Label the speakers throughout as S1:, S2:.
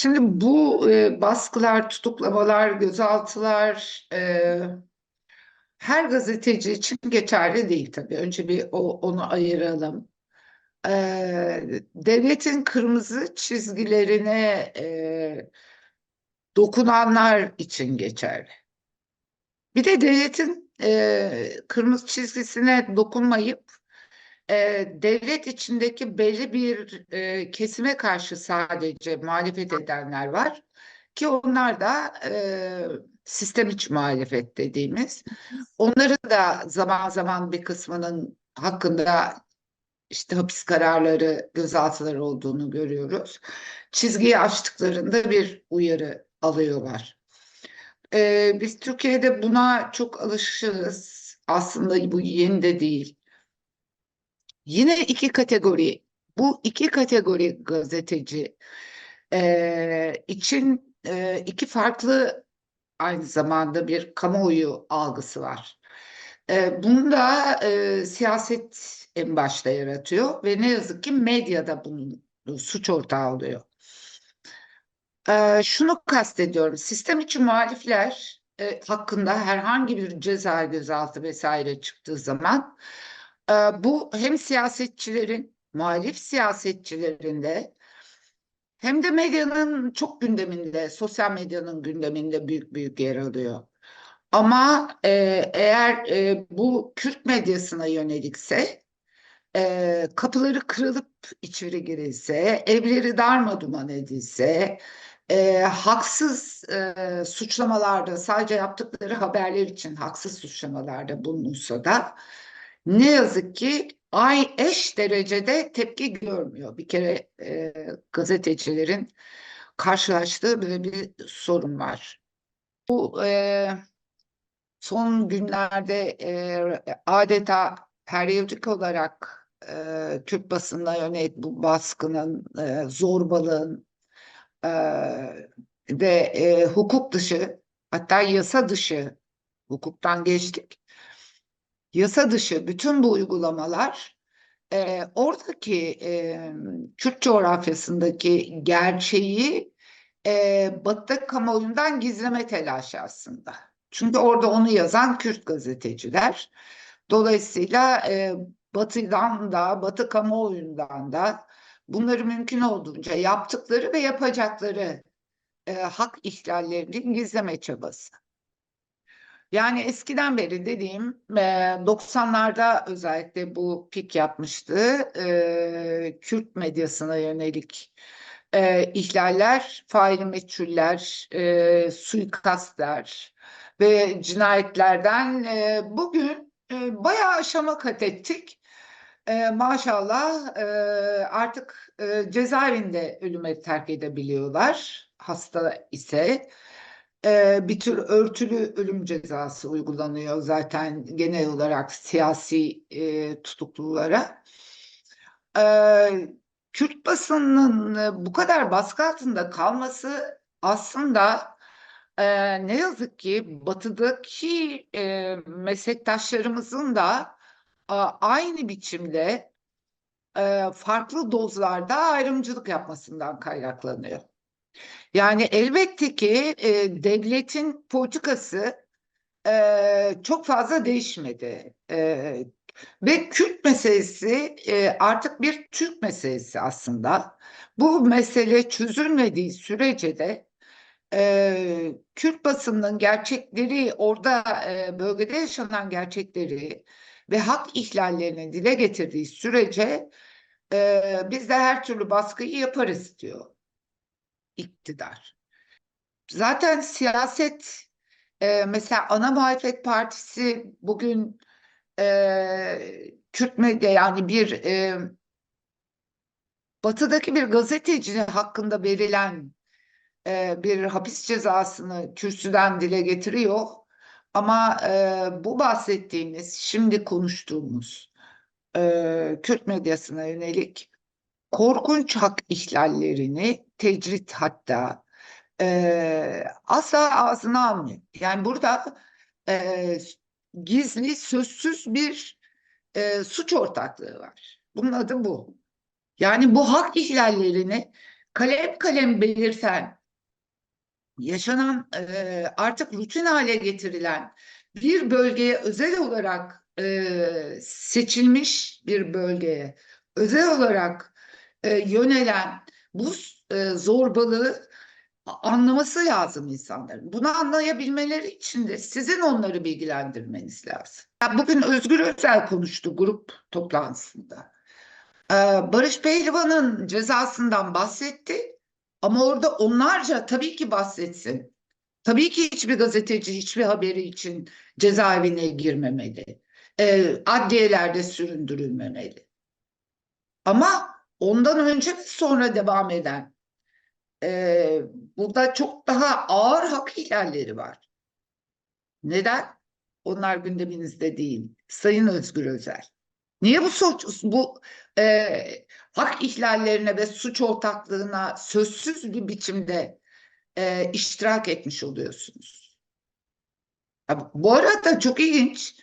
S1: Şimdi bu e, baskılar, tutuklamalar, gözaltılar e, her gazeteci için geçerli değil tabii. Önce bir o, onu ayıralım. E, devletin kırmızı çizgilerine e, dokunanlar için geçerli. Bir de devletin e, kırmızı çizgisine dokunmayıp e, devlet içindeki belli bir e, kesime karşı sadece muhalefet edenler var ki onlar da e, sistem içi muhalefet dediğimiz. Onların da zaman zaman bir kısmının hakkında işte hapis kararları, gözaltıları olduğunu görüyoruz. Çizgiyi aştıklarında bir uyarı alıyorlar. E, biz Türkiye'de buna çok alışığız. Aslında bu yeni de değil. Yine iki kategori, bu iki kategori gazeteci e, için e, iki farklı aynı zamanda bir kamuoyu algısı var. E, bunda e, siyaset en başta yaratıyor ve ne yazık ki medyada bunun suç ortağı oluyor. E, şunu kastediyorum, sistem içi muhalifler e, hakkında herhangi bir ceza gözaltı vesaire çıktığı zaman ee, bu hem siyasetçilerin, muhalif siyasetçilerin de hem de medyanın çok gündeminde, sosyal medyanın gündeminde büyük büyük yer alıyor. Ama e, eğer e, bu Kürt medyasına yönelikse, e, kapıları kırılıp içeri girilse, evleri darmaduman edilse, e, haksız e, suçlamalarda, sadece yaptıkları haberler için haksız suçlamalarda bulunursa da ne yazık ki ay eş derecede tepki görmüyor. Bir kere e, gazetecilerin karşılaştığı böyle bir sorun var. Bu e, son günlerde e, adeta periyodik olarak e, Türk basınına yönelik bu baskının, e, zorbalığın e, ve e, hukuk dışı hatta yasa dışı hukuktan geçtik yasa dışı bütün bu uygulamalar e, oradaki e, Kürt coğrafyasındaki gerçeği e, Batı kamuoyundan gizleme telaşı aslında. Çünkü orada onu yazan Kürt gazeteciler. Dolayısıyla e, Batı'dan da, Batı kamuoyundan da bunları mümkün olduğunca yaptıkları ve yapacakları e, hak ihlallerinin gizleme çabası. Yani eskiden beri dediğim 90'larda özellikle bu pik yapmıştı. Kürt medyasına yönelik ihlaller, faili meçhuller, suikastler ve cinayetlerden bugün bayağı aşama kat ettik. maşallah artık cezaevinde ölüme terk edebiliyorlar hasta ise bir tür örtülü ölüm cezası uygulanıyor zaten genel olarak siyasi e, tutuklulara. E, Kürt basınının bu kadar baskı altında kalması aslında e, ne yazık ki batıdaki e, meslektaşlarımızın da e, aynı biçimde e, farklı dozlarda ayrımcılık yapmasından kaynaklanıyor. Yani elbette ki e, devletin politikası e, çok fazla değişmedi. E, ve Kürt meselesi e, artık bir Türk meselesi aslında. Bu mesele çözülmediği sürece de e, Kürt basının gerçekleri, orada e, bölgede yaşanan gerçekleri ve hak ihlallerini dile getirdiği sürece e, biz de her türlü baskıyı yaparız diyor iktidar. Zaten siyaset e, mesela ana muhalefet partisi bugün e, Kürt medya yani bir e, batıdaki bir gazeteci hakkında verilen e, bir hapis cezasını kürsüden dile getiriyor. Ama e, bu bahsettiğimiz, şimdi konuştuğumuz e, Kürt medyasına yönelik korkunç hak ihlallerini tecrit hatta e, asla ağzına almıyor. Yani burada e, gizli, sözsüz bir e, suç ortaklığı var. Bunun adı bu. Yani bu hak ihlallerini kalem kalem belirten, yaşanan e, artık rutin hale getirilen bir bölgeye özel olarak e, seçilmiş bir bölgeye özel olarak e, yönelen bu e, zorbalığı anlaması lazım insanların. Bunu anlayabilmeleri için de sizin onları bilgilendirmeniz lazım. Ya Bugün Özgür Özel konuştu grup toplantısında. Ee, Barış Pehlivan'ın cezasından bahsetti ama orada onlarca tabii ki bahsetsin. Tabii ki hiçbir gazeteci hiçbir haberi için cezaevine girmemeli. Ee, adliyelerde süründürülmemeli. Ama ondan önce ve sonra devam eden e, burada çok daha ağır hak ihlalleri var. Neden? Onlar gündeminizde değil. Sayın Özgür Özel. Niye bu suç, bu e, hak ihlallerine ve suç ortaklığına sözsüz bir biçimde e, iştirak etmiş oluyorsunuz? Ha, Bu arada çok ilginç.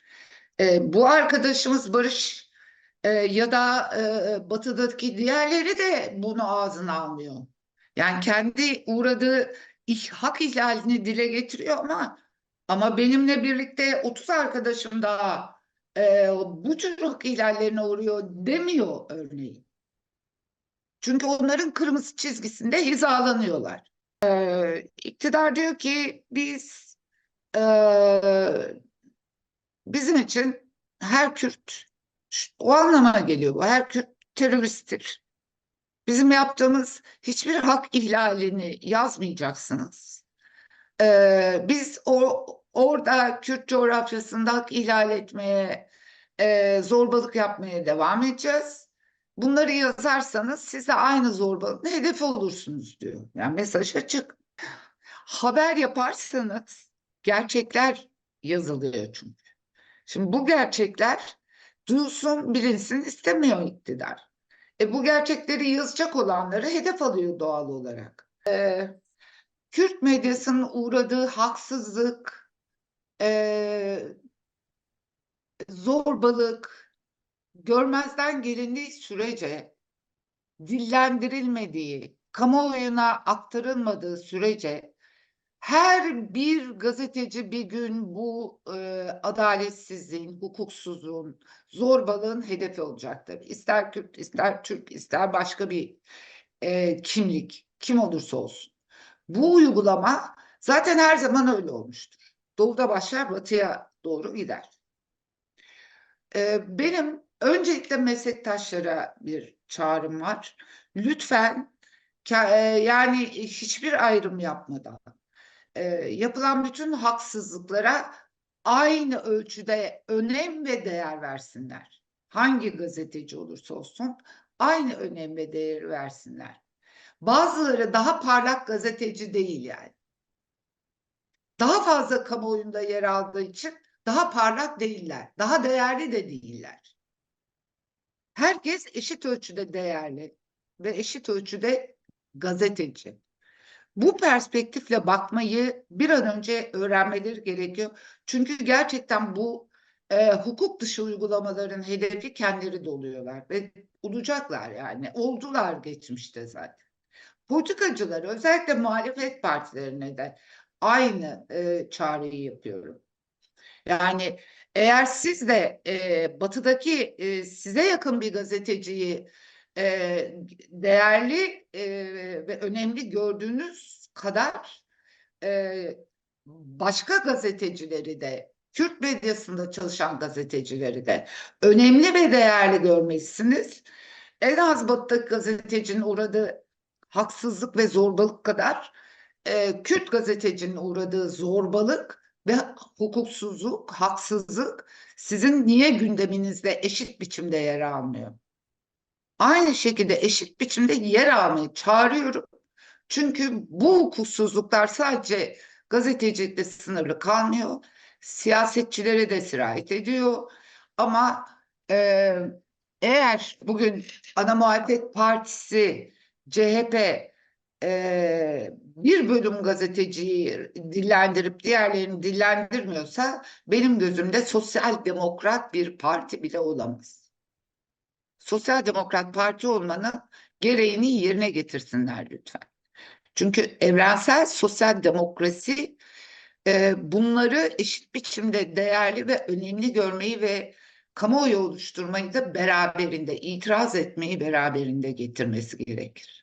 S1: E, bu arkadaşımız Barış e, ya da e, Batı'daki diğerleri de bunu ağzına almıyor. Yani kendi uğradığı ih- hak ihlalini dile getiriyor ama ama benimle birlikte 30 arkadaşım daha e, bu tür hak ihlallerine uğruyor demiyor örneğin. Çünkü onların kırmızı çizgisinde hizalanıyorlar. E, iktidar diyor ki biz e, bizim için her Kürt o anlama geliyor bu. Her teröristtir. Bizim yaptığımız hiçbir hak ihlalini yazmayacaksınız. Ee, biz o orada Kürt coğrafyasında hak ihlal etmeye, e, zorbalık yapmaya devam edeceğiz. Bunları yazarsanız siz de aynı zorbalığın hedefi olursunuz diyor. Yani mesaj açık. Haber yaparsanız gerçekler yazılıyor çünkü. Şimdi bu gerçekler duyulsun, bilinsin istemiyor iktidar. E, bu gerçekleri yazacak olanları hedef alıyor doğal olarak. E, Kürt medyasının uğradığı haksızlık, e, zorbalık görmezden gelindiği sürece dillendirilmediği, kamuoyuna aktarılmadığı sürece her bir gazeteci bir gün bu e, adaletsizliğin, hukuksuzluğun, zorbalığın hedefi olacaktır. İster Kürt, ister Türk, ister başka bir e, kimlik, kim olursa olsun. Bu uygulama zaten her zaman öyle olmuştur. Doğuda başlar, batıya doğru gider. E, benim öncelikle meslektaşlara bir çağrım var. Lütfen e, yani hiçbir ayrım yapmadan e, yapılan bütün haksızlıklara aynı ölçüde önem ve değer versinler. Hangi gazeteci olursa olsun aynı önem ve değer versinler. Bazıları daha parlak gazeteci değil yani. Daha fazla kamuoyunda yer aldığı için daha parlak değiller. Daha değerli de değiller. Herkes eşit ölçüde değerli ve eşit ölçüde gazeteci. Bu perspektifle bakmayı bir an önce öğrenmeleri gerekiyor. Çünkü gerçekten bu e, hukuk dışı uygulamaların hedefi kendileri de oluyorlar ve olacaklar yani. Oldular geçmişte zaten. Politikacılar özellikle muhalefet partilerine de aynı e, çağrıyı yapıyorum. Yani eğer siz de e, batıdaki e, size yakın bir gazeteciyi e, değerli e, ve önemli gördüğünüz kadar e, başka gazetecileri de Kürt medyasında çalışan gazetecileri de önemli ve değerli görmelisiniz. En az batıdaki gazetecinin uğradığı haksızlık ve zorbalık kadar e, Kürt gazetecinin uğradığı zorbalık ve hukuksuzluk, haksızlık sizin niye gündeminizde eşit biçimde yer almıyor? Aynı şekilde eşit biçimde yer almayı çağırıyorum. Çünkü bu hukuksuzluklar sadece gazetecilikte sınırlı kalmıyor. Siyasetçilere de sirayet ediyor. Ama e, eğer bugün ana muhalefet partisi, CHP e, bir bölüm gazeteciyi dillendirip diğerlerini dillendirmiyorsa benim gözümde sosyal demokrat bir parti bile olamaz. Sosyal Demokrat Parti olmanın gereğini yerine getirsinler lütfen. Çünkü evrensel sosyal demokrasi e, bunları eşit biçimde değerli ve önemli görmeyi ve kamuoyu oluşturmayı da beraberinde, itiraz etmeyi beraberinde getirmesi gerekir.